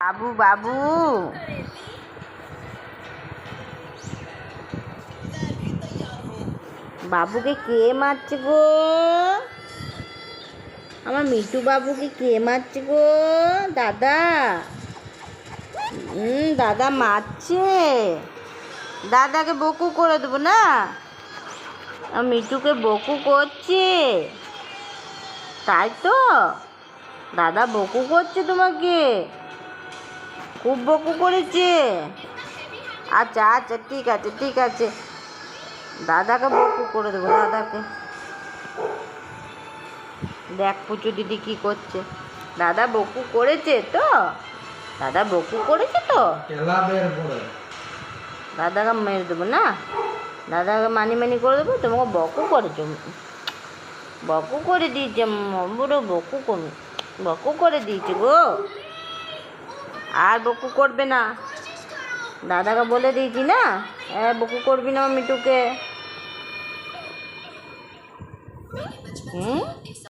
বাবু বাবু। বাবুকে কে মারছে গো? আমার মিঠু বাবুকে কে মারছে গো? দাদা। হুম দাদা মারছে। দাদাকে বকু করে দেবো না? মিঠুকে বকু করছে। তাই তো? দাদা বকু করছে তোমাকে। খুব বকু করেছে? আচ্ছা আচ্ছা ঠিক আছে ঠিক আছে। দাদাকে বকু করে দেবো দাদাকে। দেখ পুচু দিদি কি করছে। দাদা বকু করেছে তো? দাদা বকু করেছে তো? দাদাকে মেরে দেবো না? দাদাকে মানি মানি করে দেবো তোমাকে বকু করেছ বকু করে দিয়েছে বুড়ো বকু করে বকু করে দিয়েছে গো। আর বকু করবে না। দাদাকে বলে দিয়েছি না? হ্যাঁ বকু করবি না মিটুকে হুম?